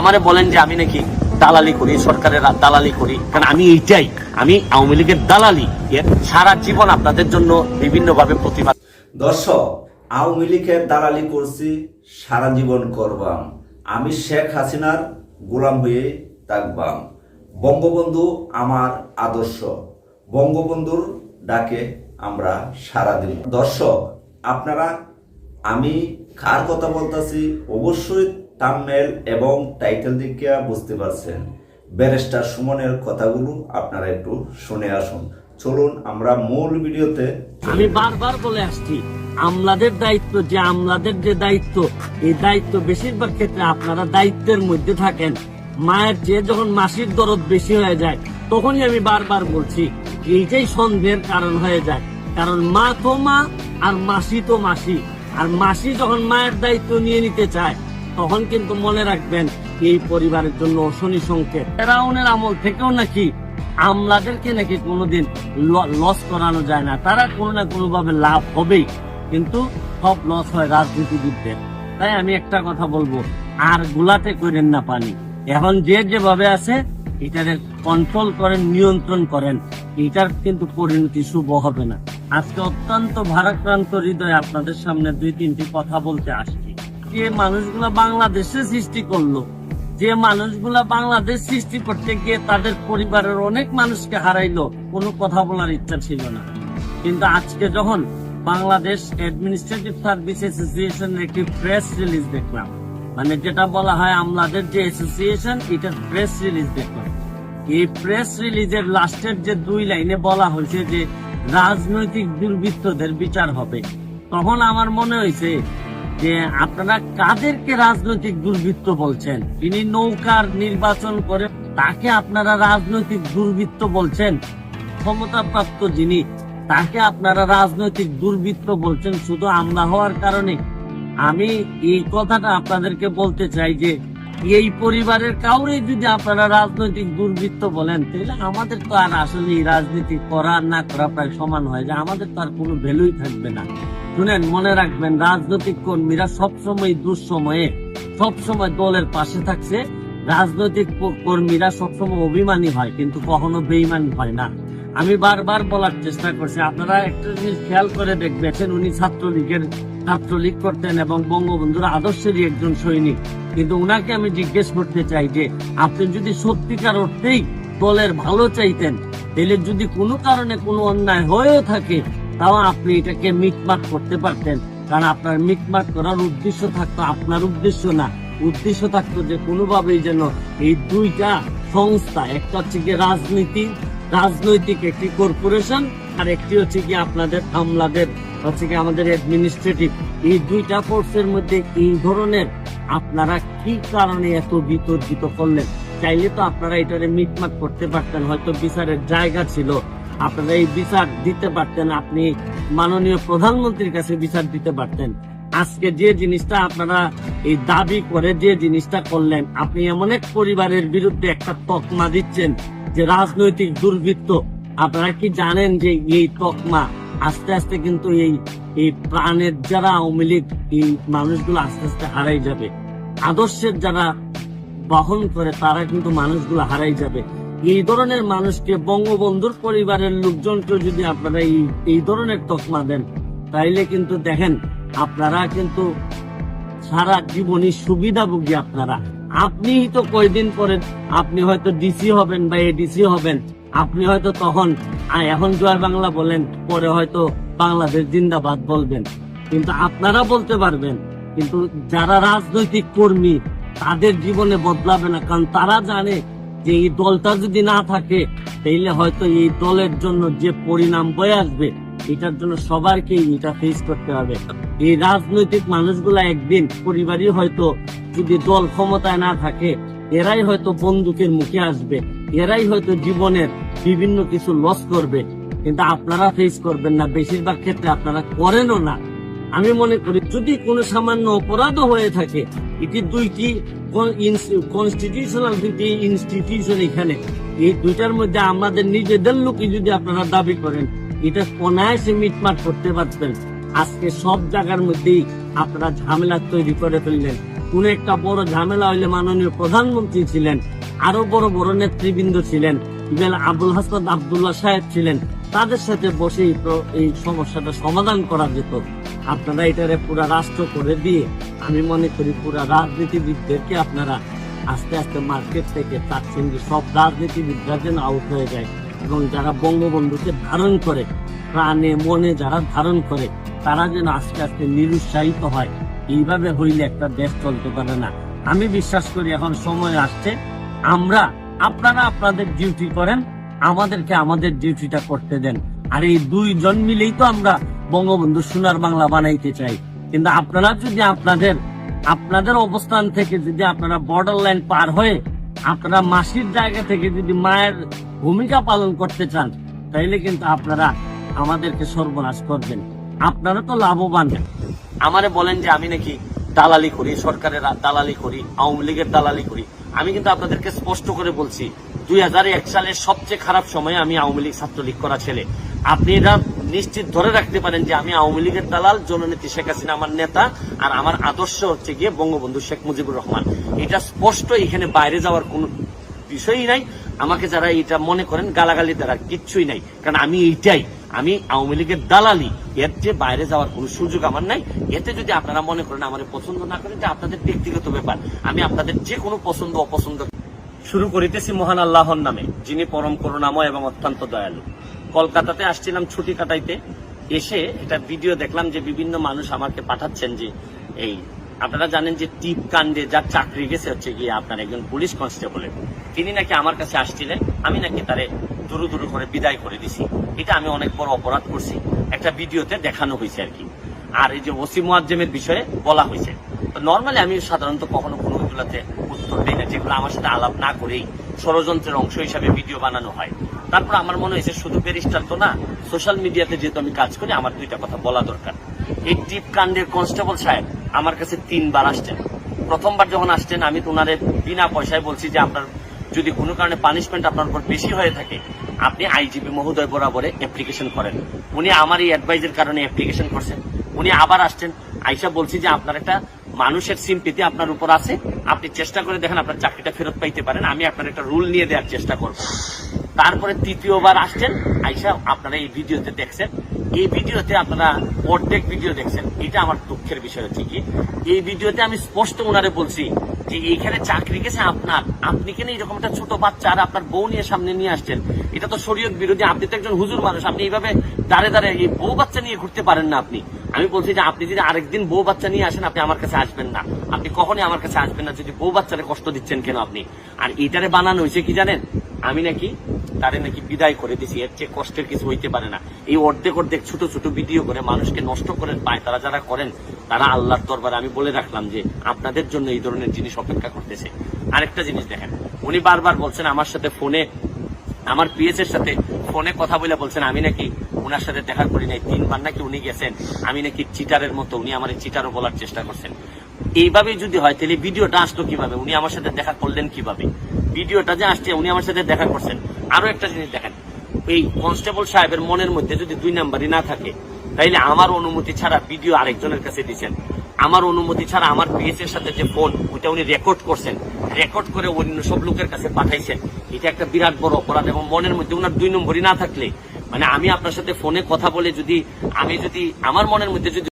আমারে বলেন যে আমি নাকি দালালি করি, সরকারের দালালি করি। কারণ আমি এইটাই, আমি আওয়ামী লীগের দালালি। সারা জীবন আপনাদের জন্য বিভিন্ন ভাবে প্রতিবাদ। দর্শক, আওয়ামী লীগের দালালি করছি, সারা জীবন করবাম। আমি শেখ হাসিনার গোলাম হয়ে থাকবাম। বঙ্গবন্ধু আমার আদর্শ। বঙ্গবন্ধুর ডাকে আমরা সারা দিব দর্শক, আপনারা, আমি কার কথা বলতেছি? অবশ্যই থাম্বনেল এবং টাইটেল দিকে বুঝতে পারছেন। ব্যারিস্টার সুমনের কথাগুলো আপনারা একটু শুনে আসুন। চলুন আমরা মূল ভিডিওতে আমি বারবার বলে আসছি আমলাদের দায়িত্ব যে আমলাদের যে দায়িত্ব এই দায়িত্ব বেশিরভাগ ক্ষেত্রে আপনারা দায়িত্বের মধ্যে থাকেন। মায়ের যে যখন মাসির দরদ বেশি হয়ে যায় তখনই আমি বারবার বলছি এইটাই সন্দেহের কারণ হয়ে যায়। কারণ মা তো মা আর মাসি তো মাসি। আর মাসি যখন মায়ের দায়িত্ব নিয়ে নিতে চায় তখন কিন্তু মনে রাখবেন এই পরিবারের জন্য শনি সংকেত। ফেরাউনের আমল থেকেও নাকি আমলাদেরকে নাকি কোনোদিন লস করানো যায় না। তারা কোনো না কোনো ভাবে লাভ হবেই। কিন্তু সব লস হয় রাজনীতিবিদদের। তাই আমি একটা কথা বলব, আর গুলাতে করেন না পানি। এখন যে যেভাবে আছে এটারে কন্ট্রোল করেন, নিয়ন্ত্রণ করেন। এটার কিন্তু পরিণতি শুভ হবে না। আজকে অত্যন্ত ভারাক্রান্ত হৃদয়ে আপনাদের সামনে দুই তিনটি কথা বলতে আসছি। যে মানুষগুলা বাংলাদেশে সৃষ্টি করল, যে মানুষগুলা বাংলাদেশ সৃষ্টি করতে গিয়ে তাদের পরিবারের অনেক মানুষকে হারাইলো, কোনো কথা বলার ইচ্ছা ছিল না। কিন্তু আজকে যখন বাংলাদেশ অ্যাডমিনিস্ট্রেটিভ সার্ভিস অ্যাসোসিয়েশনের একটি প্রেস রিলিজ দেখলাম মানে যেটা বলা হয় আমলাদের যে অ্যাসোসিয়েশন এটার প্রেস রিলিজ দেখলাম। এই প্রেস রিলিজের লাস্টের যে দুই লাইনে বলা হয়েছে যে, রাজনৈতিক দুর্বৃত্তদের বিচার হবে। তখন আমার মনে হয়েছে যে আপনারা কাদেরকে রাজনৈতিক দুর্বৃত্ত বলছেন? তিনি নৌকার নির্বাচন করে তাকে আপনারা রাজনৈতিক দুর্বৃত্ত বলছেন? ক্ষমতাপ্রাপ্ত যিনি, তাকে আপনারা রাজনৈতিক দুর্বৃত্ত বলছেন শুধু আমলা হওয়ার কারণে? আমি এই কথাটা আপনাদেরকে বলতে চাই যে, এই পরিবারের কাউরে যদি আপনারা রাজনৈতিক দুর্বৃত্ত বলেন, তাহলে আমাদের তো আর আসলে রাজনীতি করা না করা প্রায় সমান হয় যে আমাদের তো আর কোনো ভ্যালুই থাকবে না। শুনেন, মনে রাখবেন, রাজনৈতিক কর্মীরা সবসময় দুঃসময়ে, সবসময় দলের পাশে থাকছে। রাজনৈতিক কর্মীরা সবসময় অভিমানী হয়, কিন্তু কখনো বেইমানি হয় না। আমি বারবার বলার চেষ্টা করছি, আপনারা একটা জিনিস খেয়াল করে দেখবেন উনি ছাত্রলীগের ছাত্রলীগ করতেন এবং বঙ্গবন্ধুর আদর্শেরই একজন সৈনিক। কিন্তু উনাকে আমি জিজ্ঞেস করতে চাই যে, আপনি যদি সত্যিকার অর্থেই দলের ভালো চাইতেন, তাহলে যদি কোনো কারণে কোনো অন্যায় হয়েও থাকে তাও আপনি এটাকে মিটমাট করতে পারতেন। কারণ আপনার মিটমাট করার উদ্দেশ্য থাকতো, আপনার উদ্দেশ্য না। উদ্দেশ্য থাকতো যে কোনোভাবেই যেন এই দুইটা সংস্থা, একটা হচ্ছে গিয়ে রাজনীতি, রাজনৈতিক একটি কর্পোরেশন, আর একটি হচ্ছে কি আপনাদের আমলাদের, হচ্ছে কি আমাদের অ্যাডমিনিস্ট্রেটিভ এই দুইটা ফোর্সের মধ্যে এই ধরনের আপনারা কি কারণে এত বিতর্কিত করলেন? চাইলে তো আপনারা এটারে মিটমাট করতে পারতেন, হয়তো বিচারের জায়গা ছিল। আপনারা এই বিচার দিতে পারতেন, আপনি মাননীয় প্রধানমন্ত্রীর কাছে বিচার দিতে পারতেন। আজকে যে জিনিসটা আপনারা এই দাবি করে যে জিনিসটা করলেন, আপনি এমন এক পরিবারের বিরুদ্ধে একটা তকমা দিচ্ছেন যে রাজনৈতিক দুর্বৃত্ত। আপনারা কি জানেন যে এই তকমা আস্তে আস্তে কিন্তু এই এই প্রাণের যারা আওয়ামী লীগ, এই মানুষগুলো আস্তে আস্তে হারাই যাবে। আদর্শের যারা বহন করে, তারা কিন্তু মানুষগুলো হারাই যাবে। এই ধরনের মানুষকে বঙ্গবন্ধুর পরিবারের লোকজনকে যদি আপনারা এই এই ধরনের তকমা দেন, তাইলে কিন্তু দেখেন, আপনারা কিন্তু সারা জীবনই সুবিধাভোগী আপনারা। আপনি তো কয়দিন পরে, আপনি হয়তো ডিসি হবেন বা এডিসি হবেন, আপনি হয়তো তখন এখন জয় বাংলা বলেন, পরে হয়তো বাংলাদেশ জিন্দাবাদ বলবেন। কিন্তু আপনারা বলতে পারবেন, কিন্তু যারা রাজনৈতিক কর্মী, তাদের জীবনে বদলাবে না, কারণ তারা জানে যে এই দলটা যদি না থাকে, তাইলে হয়তো এই দলের জন্য যে পরিণাম বয়ে আসবে, এটার জন্য সবারকে এটা ফেস করতে হবে। এই রাজনৈতিক মানুষগুলা একদিন পরিবারই হয়তো যদি দল ক্ষমতায় না থাকে, এরাই হয়তো বন্দুকের মুখে আসবে, এরাই হয়তো জীবনের বিভিন্ন কিছু লস করবে। কিন্তু আপনারা ফেস করবেন না, বেশিরভাগ ক্ষেত্রে আপনারা করেনও না। আমি মনে করি, যদি কোনো সামান্য অপরাধও হয়ে থাকে এটি দুইটি কনস্টিটিউশনাল দুইটি ইনস্টিটিউশন এখানে। এই দুইটার মধ্যে আমাদের নিজেদের লোকই যদি আপনারা দাবি করেন, এটা অনায়াসে মিটমাট করতে পারতেন। আজকে সব জায়গার মধ্যেই আপনারা ঝামেলা তৈরি করে ফেললেন। কোন একটা বড় ঝামেলা হইলে মাননীয় প্রধানমন্ত্রী ছিলেন, আরও বড় বড় নেতৃবৃন্দ ছিলেন, ইভেন আবুল হাসান আবদুল্লাহ সাহেব ছিলেন, তাদের সাথে বসে এই এই সমস্যাটা সমাধান করা যেত। আপনারা এটারে পুরা রাষ্ট্র করে দিয়ে, আমি মনে করি পুরা রাজনীতিবিদদেরকে আপনারা আস্তে আস্তে মার্কেট থেকে চাচ্ছেন যে সব রাজনীতিবিদরা যেন আউট হয়ে যায় এবং যারা বঙ্গবন্ধুকে ধারণ করে, প্রাণে, মনে যারা ধারণ করে, তারা যেন আস্তে আস্তে নিরুৎসাহিত হয়। এইভাবে হইলে একটা দেশ চলতে পারে না। আমি বিশ্বাস করি এখন সময় আসছে। আমরা, আপনারা আপনাদের ডিউটি করেন, আমাদেরকে আমাদের ডিউটিটা করতে দেন। আর এই দুইজন মিলেই তো আমরা বঙ্গবন্ধু সোনার বাংলা বানাইতে চাই। কিন্তু আপনারা যদি আপনাদের আপনাদের অবস্থান থেকে যদি আপনারা বর্ডার লাইন পার হয়ে আপনারা মাসির জায়গা থেকে যদি মায়ের ভূমিকা পালন করতে চান, তাইলে কিন্তু আপনারা আমাদেরকে সর্বনাশ করবেন। আপনারা তো লাভবান। আমারে বলেন যে আমি নাকি দালালি করি, সরকারের দালালি করি, আওয়ামী লীগের দালালি করি। আমি কিন্তু আপনাদেরকে স্পষ্ট করে বলছি, দুই হাজার এক সালের সবচেয়ে খারাপ সময়ে আমি আওয়ামী লীগ ছাত্রলীগ করা ছেলে। আপনি এটা নিশ্চিত ধরে রাখতে পারেন যে আমি আওয়ামী লীগের দালাল, জননেত্রী শেখ হাসিনা আমার নেতা, আর আমার আদর্শ হচ্ছে গিয়ে বঙ্গবন্ধু শেখ মুজিবুর রহমান। এটা স্পষ্ট, এখানে বাইরে যাওয়ার কোন বিষয়ই নাই। আমাকে যারা এটা মনে করেন, গালাগালি দ্বারা কিচ্ছুই নাই। কারণ আমি এইটাই, আমি আওয়ামী লীগের দালালি। এর চেয়ে বাইরে যাওয়ার কোনো সুযোগ আমার নাই। এতে যদি আপনারা মনে করেন আমার পছন্দ না করেন, এটা আপনাদের ব্যক্তিগত ব্যাপার। আমি আপনাদের যে কোনো পছন্দ, অপছন্দ শুরু করিতেছি মহান আল্লাহর নামে, যিনি পরম করুণাময় এবং অত্যন্ত দয়ালু। কলকাতাতে আসছিলাম ছুটি কাটাইতে, এসে একটা ভিডিও দেখলাম যে বিভিন্ন মানুষ আমাকে পাঠাচ্ছেন যে এই, আপনারা জানেন যে টিপ কাণ্ডে যার চাকরি গেছে হচ্ছে গিয়ে আপনার একজন পুলিশ কনস্টেবলের তিনি নাকি আমার কাছে আসছিলেন, আমি নাকি তারে দুরু দুরু করে বিদায় করে দিছি। এটা আমি অনেক বড় অপরাধ করছি। একটা ভিডিওতে দেখানো হয়েছে আর কি। আর এই যে ওসি মুয়াজ্জেমের বিষয়ে বলা হয়েছে। নর্মালি আমি সাধারণত কখনো কোনো উত্তর দিই না, যেগুলো আমার সাথে আলাপ না করেই ষড়যন্ত্রের অংশ হিসাবে ভিডিও বানানো হয়। তারপর আমার মনে হয়েছে শুধু ব্যারিস্টার তো না সোশ্যাল মিডিয়াতে যেহেতু আমি কাজ করি, আমার দুইটা কথা বলা দরকার। এই টিপ কাণ্ডের কনস্টেবল সাহেব আমার কাছে তিনবার আসছেন। প্রথমবার যখন আসছেন, আমি তো ওনারে বিনা পয়সায় বলছি যে আপনার যদি কোনো কারণে পানিশমেন্ট আপনার উপর বেশি হয়ে থাকে, আপনি আইজিপি মহোদয় বরাবরে অ্যাপ্লিকেশন করেন। উনি আমার এই অ্যাডভাইজের কারণে অ্যাপ্লিকেশন করছেন। উনি আবার আসছেন, আইসা বলছি যে আপনার একটা মানুষের সিম্পিতি আপনার উপর আছে, আপনি চেষ্টা করে দেখেন আপনার চাকরিটা ফেরত পাইতে পারেন, আমি আপনার একটা রুল নিয়ে দেওয়ার চেষ্টা করব। তারপরে তৃতীয়বার আসছেন, আইসা আপনারা এই ভিডিওতে দেখছেন। এই ভিডিওতে আপনারা অর্ধেক ভিডিও দেখছেন। এটা আমার দুঃখের বিষয় হচ্ছে কি, এই ভিডিওতে আমি স্পষ্ট ওনারে বলছি যে এইখানে চাকরি গেছে আপনার, আপনি কেন এরকম একটা ছোট বাচ্চা আর আপনার বউ নিয়ে সামনে নিয়ে আসছেন? এটা তো শরীয়ত বিরোধী, আপনি তো একজন হুজুর মানুষ, আপনি এইভাবে দাঁড়ে দাঁড়ে এই বউ বাচ্চা নিয়ে ঘুরতে পারেন না আপনি। আমি বলছি যে আপনি যদি আরেকদিন বউ বাচ্চা নিয়ে আসেন, আপনি আমার কাছে আসবেন না। আপনি কখনই আমার কাছে আসবেন না, যদি বউ বাচ্চারে কষ্ট দিচ্ছেন কেন আপনি? আর এটারে বানানো হয়েছে কি জানেন? আমি নাকি তারে নাকি বিদায় করে দিছি, এর চেয়ে কষ্টের কিছু হইতে পারে না। এই অর্ধেক অর্ধেক ছোট ছোট ভিডিও করে মানুষকে নষ্ট করেন পায় তারা যারা করেন, তারা আল্লাহর দরবারে আমি বলে রাখলাম যে, আপনাদের জন্য এই ধরনের জিনিস অপেক্ষা করতেছে। আরেকটা জিনিস দেখেন, উনি বারবার বলছেন আমার সাথে ফোনে, আমার পিএস এর সাথে ফোনে কথা বলে বলছেন, আমি নাকি ওনার সাথে দেখা করি নাই, তিনবার নাকি উনি গেছেন, আমি নাকি চিটারের মতো, উনি আমার চিটারও বলার চেষ্টা করছেন। এইভাবে যদি হয়, তাহলে ভিডিওটা আসলো কীভাবে? উনি আমার সাথে দেখা করলেন কীভাবে? ভিডিওটা যে আসছে, উনি আমার সাথে দেখা করছেন। আরও একটা জিনিস দেখেন। এই কনস্টেবল সাহেবের মনের মধ্যে যদি দুই নাম্বারই না থাকে, তাইলে আমার অনুমতি ছাড়া ভিডিও আরেকজনের কাছে দিচ্ছেন আমার অনুমতি ছাড়া আমার পিএস এর সাথে যে ফোন, ওইটা উনি রেকর্ড করছেন। রেকর্ড করে অন্য সব লোকের কাছে পাঠাইছেন। এটা একটা বিরাট বড় অপরাধ এবং মনের মধ্যে ওনার দুই নম্বরই না থাকলে মানে আমি আপনার সাথে ফোনে কথা বলে যদি, আমি যদি, আমার মনের মধ্যে যদি